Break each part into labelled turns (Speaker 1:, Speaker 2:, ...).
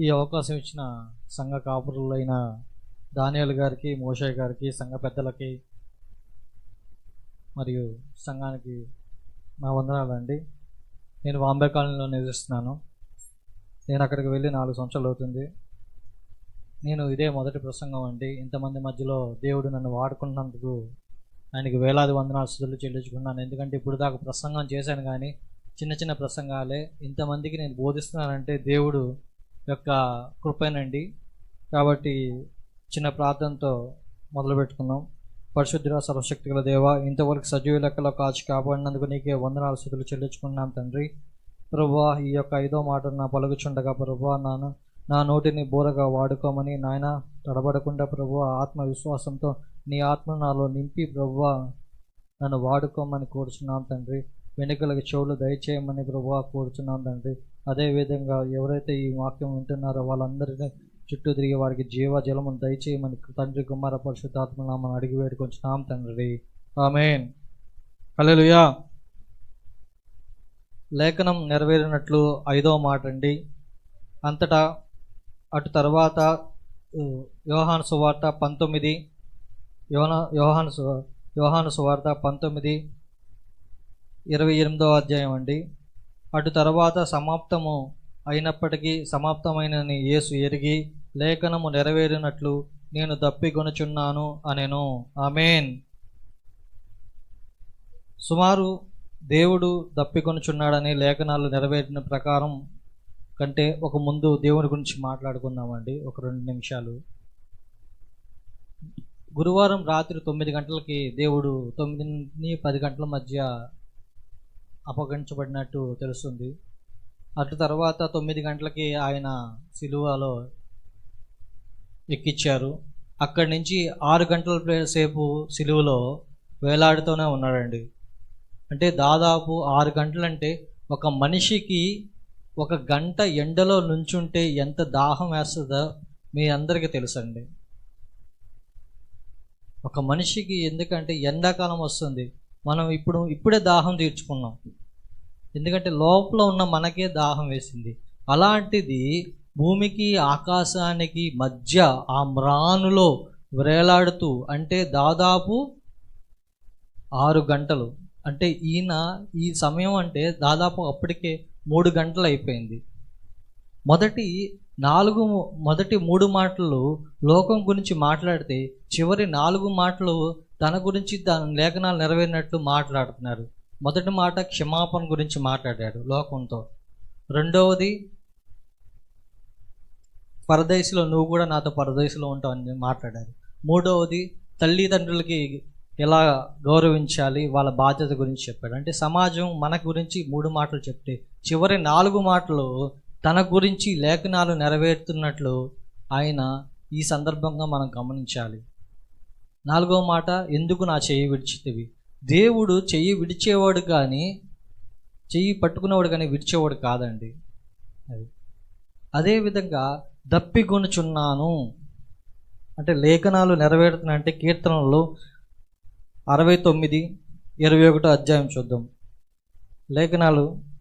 Speaker 1: ఈ అవకాశం ఇచ్చిన సంఘ కాపురులైన దానియాల గారికి మోషయ్య గారికి సంఘ పెద్దలకి మరియు సంఘానికి నా వందనాలండి. నేను బాంబే కాలనీలో నివసిస్తున్నాను. నేను అక్కడికి వెళ్ళి నాలుగు సంవత్సరాలు అవుతుంది. నేను ఇదే మొదటి ప్రసంగం అండి. ఇంతమంది మధ్యలో దేవుడు నన్ను వాడుకున్నందుకు ఆయనకి వేలాది వందనాలు స్థుతులు చెల్లించుకున్నాను ఎందుకంటే ఇప్పుడు దాకా ప్రసంగం చేశాను కానీ చిన్న చిన్న ప్రసంగాలే. ఇంతమందికి నేను బోధిస్తున్నానంటే దేవుడు యొక్క కృపేనండి. కాబట్టి చిన్న ప్రార్థనతో మొదలు పెట్టుకుందాం పరిశుద్ధుల సర్వశక్తిగల దేవ ఇంతవరకు సజీవ లెక్కలో కాచి కాపాడినందుకు నీకే వందనాలు స్థితులు చెల్లించుకున్నాను తండ్రి. ప్రభా ఈ యొక్క ఐదో మాట నా పలుకుచుండగా ప్రభువా నాన్న నా నోటిని బోరగా వాడుకోమని నాయన తడబడకుండా ప్రభు ఆత్మవిశ్వాసంతో నీ ఆత్మ నాలో నింపి ప్రభు నన్ను వాడుకోమని కోరుచున్నాం తండ్రి. వెనుకలకు చెవులు దయచేయమని ప్రభు కోరుచున్నాం తండ్రి. అదేవిధంగా ఎవరైతే ఈ వాక్యం వింటున్నారో వాళ్ళందరినీ చుట్టూ తిరిగి వారికి జీవ జలమును దయచేయమని తండ్రి కుమార పరిశుద్ధాత్మనామని అడిగి వేడుకొంచున్నాం తండ్రి. ఆమెన్. హలోయా లేఖనం నెరవేరినట్లు ఐదో మాట అండి. అంతటా అటు తర్వాత ఉ, యోహాను సువార్త పంతొమ్మిది యోన యోహాను సు యోహాను సువార్త పంతొమ్మిది ఇరవై ఎనిమిదో అధ్యాయం అండి. అటు తర్వాత సమాప్తము అయినప్పటికీ సమాప్తమైనని యేసు ఎరిగి లేఖనము నెరవేరినట్లు నేను దప్పికొనుచున్నాను అనెను. ఆమెన్. సుమారు దేవుడు దప్పికొనుచున్నాడని లేఖనాలు నెరవేరిన ప్రకారం కంటే ఒక ముందు దేవుని గురించి మాట్లాడుకుందామండి. ఒక రెండు నిమిషాలు. గురువారం రాత్రి తొమ్మిది గంటలకి దేవుడు తొమ్మిది పది గంటల మధ్య అప్పగించబడినట్టు తెలుస్తుంది. అటు తర్వాత తొమ్మిది గంటలకి ఆయన సిలువలో ఎక్కిచ్చారు. అక్కడి నుంచి ఆరు గంటల సేపు సిలువలో వేలాడుతూనే ఉన్నాడండి. అంటే దాదాపు ఆరు గంటలంటే ఒక మనిషికి ఒక గంట ఎండలో నుంచుంటే ఎంత దాహం వేస్తుందో మీ అందరికీ తెలుసండి. ఒక మనిషికి ఎందుకంటే ఎండాకాలం వస్తుంది. మనం ఇప్పుడు ఇప్పుడే దాహం తీర్చుకున్నాం. ఎందుకంటే లోపల ఉన్న మనకే దాహం వేసింది. అలాంటిది భూమికి ఆకాశానికి మధ్య ఆ మ్రానులో వేలాడుతూ అంటే దాదాపు ఆరు గంటలు. అంటే ఈయన ఈ సమయం అంటే దాదాపు అప్పటికే మూడు గంటలు అయిపోయింది. మొదటి నాలుగు మొదటి మూడు మాటలు లోకం గురించి మాట్లాడితే చివరి నాలుగు మాటలు తన గురించి దాని లేఖనాలు నెరవేరినట్లు మాట్లాడుతున్నారు. మొదటి మాట క్షమాపణ గురించి మాట్లాడాడు లోకంతో. రెండవది పరదేశిలో నువ్వు కూడా నాతో పరదేశిలో ఉంటావు అని మాట్లాడారు. మూడవది తల్లిదండ్రులకి ఎలా గౌరవించాలి వాళ్ళ బాధ్యత గురించి చెప్పాడు. అంటే సమాజం మన గురించి మూడు మాటలు చెప్తే చివరి నాలుగు మాటలు తన గురించి లేఖనాలు నెరవేరుతున్నట్లు ఆయన ఈ సందర్భంగా మనం గమనించాలి. నాలుగో మాట ఎందుకు నా చెయ్యి విడిచితివి? దేవుడు చెయ్యి విడిచేవాడు కానీ చెయ్యి పట్టుకునేవాడు కానీ విడిచేవాడు కాదండి. అది. అదేవిధంగా దప్పిగొనుచున్నాను అంటే లేఖనాలు నెరవేరుతున్నాయంటే కీర్తనలు అరవై తొమ్మిది ఇరవై ఒకటో అధ్యాయం చూద్దాం. లేఖనాలు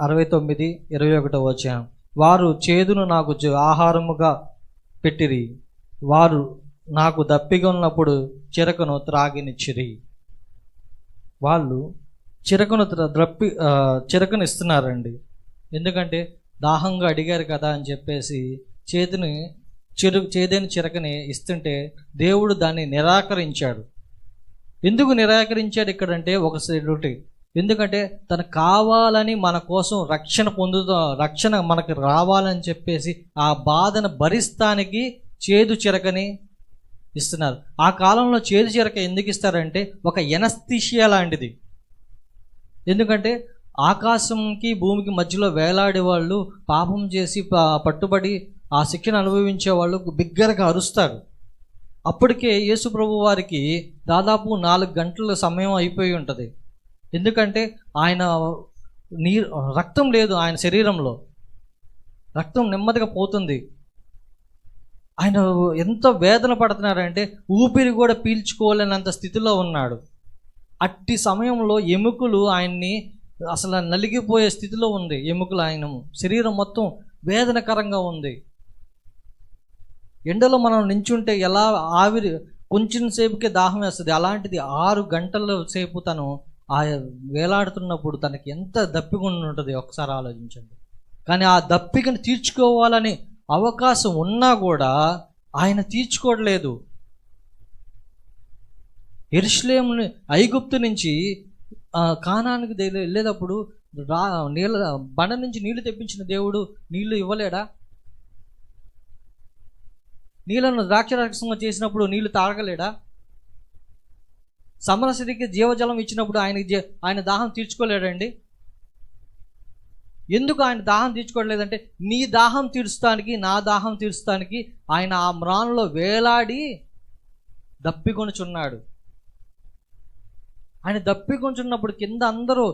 Speaker 1: అరవై తొమ్మిది ఇరవై ఒకటో వచనం. వారు చేదును నాకు ఆహారముగా పెట్టిరి. వారు నాకు దప్పిగా ఉన్నప్పుడు చిరకను త్రాగినిచ్చిరి. వాళ్ళు చిరకను ద్రప్పి చిరకను ఇస్తున్నారండి ఎందుకంటే దాహంగా అడిగారు కదా అని చెప్పేసి చేతిని చిరు చేదైన చిరకని ఇస్తుంటే దేవుడు దాన్ని నిరాకరించాడు. ఎందుకు నిరాకరించాడు ఇక్కడంటే ఒక ఒకటి ఎందుకంటే తను కావాలని మన కోసం రక్షణ పొందుతా రక్షణ మనకు రావాలని చెప్పేసి ఆ బాధను భరిస్తానికి చేదు చిరకని ఇస్తున్నారు. ఆ కాలంలో చేదు చిరక ఎందుకు ఇస్తారంటే ఒక ఎనస్థిషియా లాంటిది. ఎందుకంటే ఆకాశంకి భూమికి మధ్యలో వేలాడే వాళ్ళు పాపం చేసి పట్టుబడి ఆ శిక్షను అనుభవించే వాళ్ళు బిగ్గరగా అరుస్తారు. అప్పటికే యేసు ప్రభు వారికి దాదాపు నాలుగు గంటల సమయం అయిపోయి ఉంటుంది. ఎందుకంటే ఆయన నీరు రక్తం లేదు ఆయన శరీరంలో. రక్తం నెమ్మదిగా పోతుంది. ఆయన ఎంత వేదన పడుతున్నారంటే ఊపిరి కూడా పీల్చుకోలేనంత స్థితిలో ఉన్నాడు. అట్టి సమయంలో ఎముకలు ఆయన్ని అసలు నలిగిపోయే స్థితిలో ఉంది. ఎముకలు ఆయన శరీరం మొత్తం వేదనకరంగా ఉంది. ఎండలో మనం నించుంటే ఎలా ఆవిరి కొంచెం సేపుకే దాహం వేస్తుంది. అలాంటిది ఆరు గంటల సేపు తను ఆ వేలాడుతున్నప్పుడు తనకి ఎంత దప్పిక ఉంటుంది ఒకసారి ఆలోచించండి. కానీ ఆ దప్పికను తీర్చుకోవాలని అవకాశం ఉన్నా కూడా ఆయన తీర్చుకోవట్లేదు. ఎరుషులేముని ఐగుప్తు నుంచి కానానికి వెళ్ళేటప్పుడు రా నీళ్ళ బండ నుంచి నీళ్ళు తెప్పించిన దేవుడు నీళ్ళు ఇవ్వలేడా? నీళ్ళను ద్రాక్షరక్షంగా చేసినప్పుడు నీళ్ళు తాగలేడా? సమరసిరికి జీవజలం ఇచ్చినప్పుడు ఆయన ఆయన దాహం తీర్చుకోలేడండి. ఎందుకు ఆయన దాహం తీర్చుకోవట్లేదంటే నీ దాహం తీర్చుతానికి నా దాహం తీర్చడానికి ఆయన ఆ మ్రాన్లో వేలాడి దప్పికొనుచున్నాడు. ఆయన దప్పికొంచున్నప్పుడు కింద అందరూ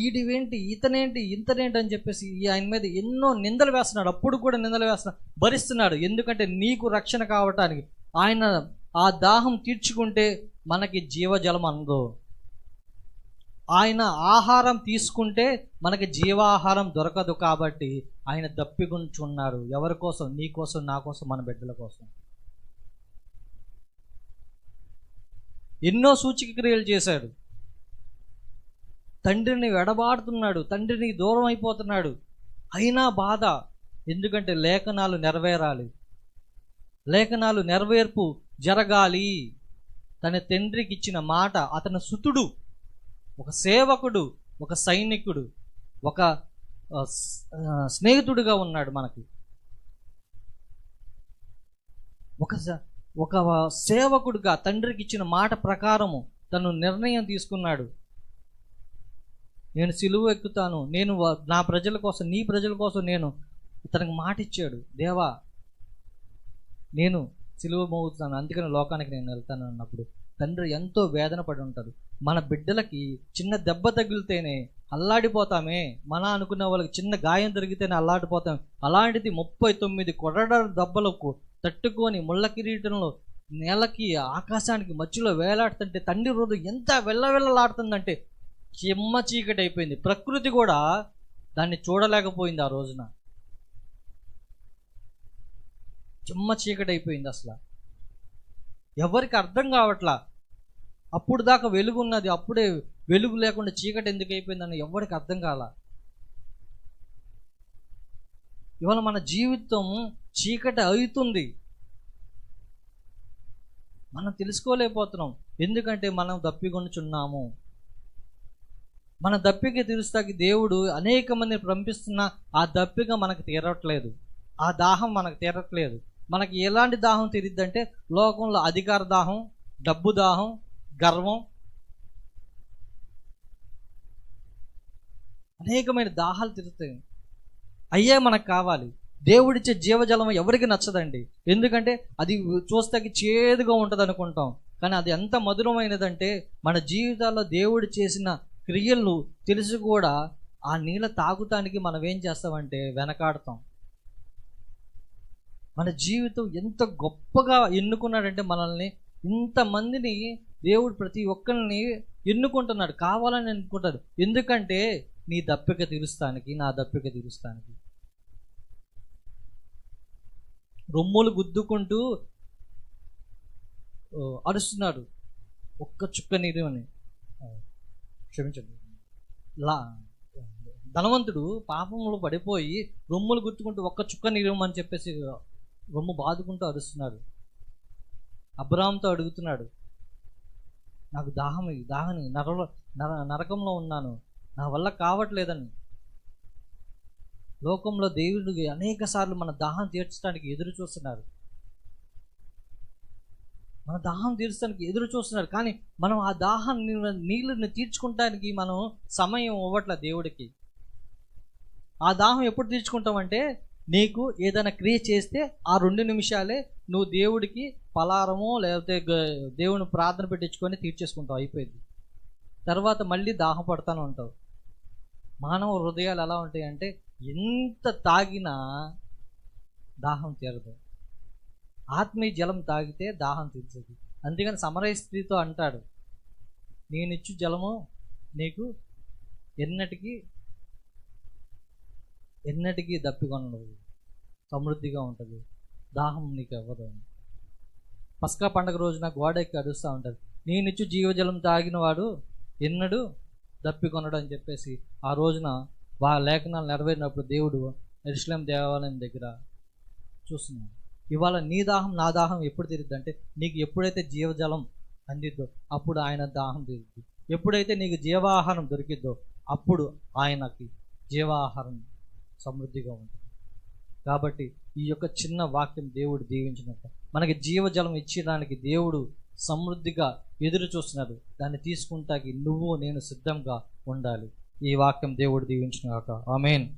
Speaker 1: ఈడివేంటి ఇతనేంటి ఇంతనేంటి అని చెప్పేసి ఆయన మీద ఎన్నో నిందలు వేస్తున్నాడు. అప్పుడు కూడా నిందలు వేస్తున్నాడు భరిస్తున్నాడు. ఎందుకంటే నీకు రక్షణ కావటానికి ఆయన ఆ దాహం తీర్చుకుంటే మనకి జీవజలం అందో. ఆయన ఆహారం తీసుకుంటే మనకి జీవాహారం దొరకదు కాబట్టి ఆయన దప్పిగుంచున్నారు. ఎవరి కోసం? నీ కోసం నా కోసం మన బిడ్డల కోసం. ఎన్నో సూచిక క్రియలు చేశాడు. తండ్రిని వెడబాడుతున్నాడు తండ్రిని దూరం అయిపోతున్నాడు. అయినా బాధ ఎందుకంటే లేఖనాలు నెరవేరాలి. లేఖనాలు నెరవేర్పు జరగాలి. తన తండ్రికి ఇచ్చిన మాట అతని సుతుడు ఒక సేవకుడు ఒక సైనికుడు ఒక స్నేహితుడుగా స్నేహితుడిగా ఉన్నాడు మనకి. ఒక స- ఒక సేవకుడుగా తండ్రికి ఇచ్చిన మాట ప్రకారము తను నిర్ణయం తీసుకున్నాడు. నేను సిలువ ఎక్కుతాను నేను నా ప్రజల కోసం నీ ప్రజల కోసం నేను తనకు మాట ఇచ్చాడు దేవా నేను సిలువ మోగుతున్నాను అందుకని లోకానికి నేను వెళ్తాను అన్నప్పుడు తండ్రి ఎంతో వేదన పడి ఉంటారు మన బిడ్డలకి చిన్న దెబ్బ తగిలితేనే అల్లాడిపోతామే. మన అనుకున్న వాళ్ళకి చిన్న గాయం జరిగితేనే అల్లాడిపోతాం. అలాంటిది ముప్పై తొమ్మిది కొరడ దెబ్బలకు తట్టుకొని ముళ్ళ కిరీటంలో నేలకి ఆకాశానికి మధ్యలో వేలాడుతుంటే తండ్రి రోజు ఎంత వెళ్ళవెళ్ళలాడుతుందంటే చిమ్మ చీకటి అయిపోయింది ప్రకృతి కూడా దాన్ని చూడలేకపోయింది ఆ రోజున. చిమ్మ చీకటి అయిపోయింది అసలు. ఎవరికి అర్థం కావట్లా? అప్పుడు దాకా వెలుగు ఉన్నది అప్పుడే వెలుగు లేకుండా చీకటి ఎందుకు అయిపోయిందని ఎవరికి అర్థం కాల? ఇవాళ మన జీవితం చీకటి అవుతుంది. మనం తెలుసుకోలేకపోతున్నాం. ఎందుకంటే మనం దప్పికొనుచున్నాము మన దప్పిక తీరుస్తాకి దేవుడు అనేక మందిని పంపిస్తున్న ఆ దప్పిక మనకు తీరట్లేదు. ఆ దాహం మనకు తీరట్లేదు. మనకి ఎలాంటి దాహం తీరిద్దంటే లోకంలో అధికార దాహం డబ్బు దాహం గర్వం. అనేకమైన దాహాలు తిరుగుతాయి. అయ్యే మనకు కావాలి. దేవుడిచ్చే జీవజలం ఎవరికి నచ్చదండి? ఎందుకంటే అది చూస్తాకి చేదుగా ఉంటుంది అనుకుంటాం కానీ అది ఎంత మధురమైనదంటే మన జీవితాల్లో దేవుడు చేసిన క్రియలు తెలిసి కూడా ఆ నీళ్ళ తాగుతానికి మనం ఏం చేస్తామంటే వెనకాడతాం. మన జీవితం ఎంత గొప్పగా ఎన్నుకున్నాడంటే మనల్ని ఇంతమందిని దేవుడు ప్రతి ఒక్కరిని ఎన్నుకుంటున్నాడు కావాలని ఎన్నుకుంటాడు ఎందుకంటే నీ దప్పిక తీరుస్తానికి నా దప్పిక తీరుస్తానికి. రొమ్ములు గుద్దుకుంటూ అరుస్తున్నాడు. ఒక్క చుక్క నీరు అని. క్షమించండి. లా ధనవంతుడు పాపంలో పడిపోయి రొమ్ములు గుర్తుకుంటూ ఒక్క చుక్క నీరు అని చెప్పేసి రొమ్ము బాదుకుంటూ అరుస్తున్నాడు అబ్రామ్తో అడుగుతున్నాడు నాకు దాహం దాహని నరలో నర నరకంలో ఉన్నాను. నా వల్ల కావట్లేదని. లోకంలో దేవుడు అనేక సార్లు మన దాహం తీర్చడానికి ఎదురు చూస్తున్నారు. మన దాహం తీర్చడానికి ఎదురు చూస్తున్నారు. కానీ మనం ఆ దాహం నీళ్ళని తీర్చుకుంటానికి మనం సమయం ఇవ్వట్లే దేవుడికి. ఆ దాహం ఎప్పుడు తీర్చుకుంటామంటే నీకు ఏదైనా క్రియ చేస్తే ఆ రెండు నిమిషాలే నువ్వు దేవుడికి పలారమో లేకపోతే దేవుని ప్రార్థన పెట్టించుకొని తీర్చేసుకుంటావు అయిపోయింది. తర్వాత మళ్ళీ దాహం పడతాను ఉంటావు మానవ హృదయాలు ఎలా ఉంటాయి అంటే ఎంత తాగినా దాహం తీరదు. ఆత్మీయ జలం తాగితే దాహం తీర్చదు అందుకని సమరయ స్త్రీతో అంటాడు నేనిచ్చు జలము నీకు ఎన్నటికీ ఎన్నటికీ దప్పికొనలేదు సమృద్ధిగా ఉంటుంది. దాహం నీకు ఎవ్వదు అని. పస్కా పండగ రోజున గోడ ఎక్కి అడుస్తూ ఉంటుంది. నేనిచ్చు జీవజలం తాగిన వాడు ఎన్నడు దప్పికొనడు అని చెప్పేసి ఆ రోజున వా లేఖనాలు నెరవేరినప్పుడు దేవుడు ఎరుసలేం దేవాలయం దగ్గర చూస్తున్నాడు. ఇవాళ నీ దాహం నా దాహం ఎప్పుడు తీరుద్ది అంటే నీకు ఎప్పుడైతే జీవజలం అందిద్దో అప్పుడు ఆయన దాహం తీరుద్ది. ఎప్పుడైతే నీకు జీవాహారం దొరికిద్దో అప్పుడు ఆయనకి జీవాహారం సమృద్ధిగా ఉంటుంది. కాబట్టి ఈ యొక్క చిన్న వాక్యం దేవుడు దీవించినట్ట. మనకి జీవజలం ఇచ్చేదానికి దేవుడు సమృద్ధిగా ఎదురు చూస్తున్నాడు. దాన్ని తీసుకుంటాకి నువ్వు నేను సిద్ధంగా ఉండాలి. ఈ వాక్యం దేవుడు దీవించిన కాక ఆమెన్